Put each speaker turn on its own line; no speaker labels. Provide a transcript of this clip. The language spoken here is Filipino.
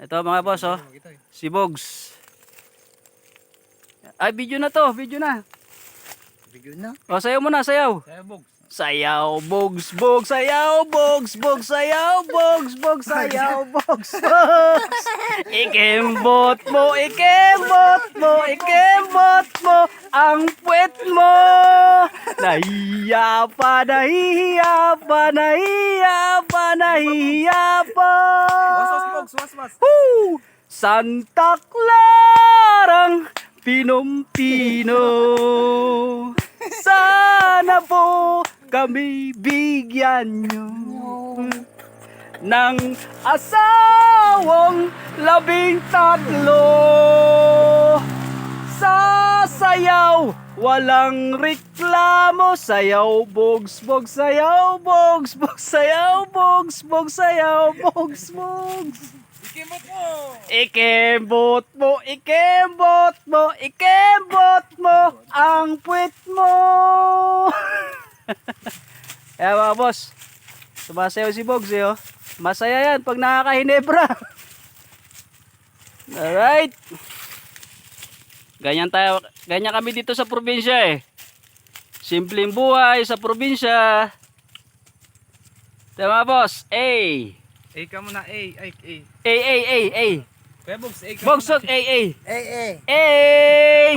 Ito mga boss, oh. Si Bogs. Ay, video na to. Video na.
Video na.
O, sayaw mo na, sayaw.
Kaya bogs.
Sayaw, Bogs, Bogs, sayaw, Bogs, Bogs, sayaw, Bogs, Bogs, sayaw, Bogs, Bogs. Ikembot mo, ikembot mo, ikembot mo, ang puwet mo. Nahiya pa, nahiya pa, nahiya pa, nahiya pa.
Was, was. Was.
Woo! Santa Clarang Pinumpino Sana po kami bigyan nyo ng asawang labing tatlo walang reklamo Sayaw, bogs, bogs, sayaw, bogs, bogs, sayaw, bogs, bogs, sayaw, bogs, bogs
Ikimot mo.
Ikembot mo, ikembot mo, ikembot mo ang puwit mo. Kaya mga boss, sumasayaw si Bogs eh, oh. Masaya yan pag nakakahinebra. Alright. Ganyan tayo, ganyan kami dito sa probinsya eh. Simpleng buhay sa probinsya. Tama boss, A.
A ka muna. A. Ay, A.
A, A, A, A.
Kaya bogs. A ka
Bogsog,
muna.
A, A.
A, A.
Hey!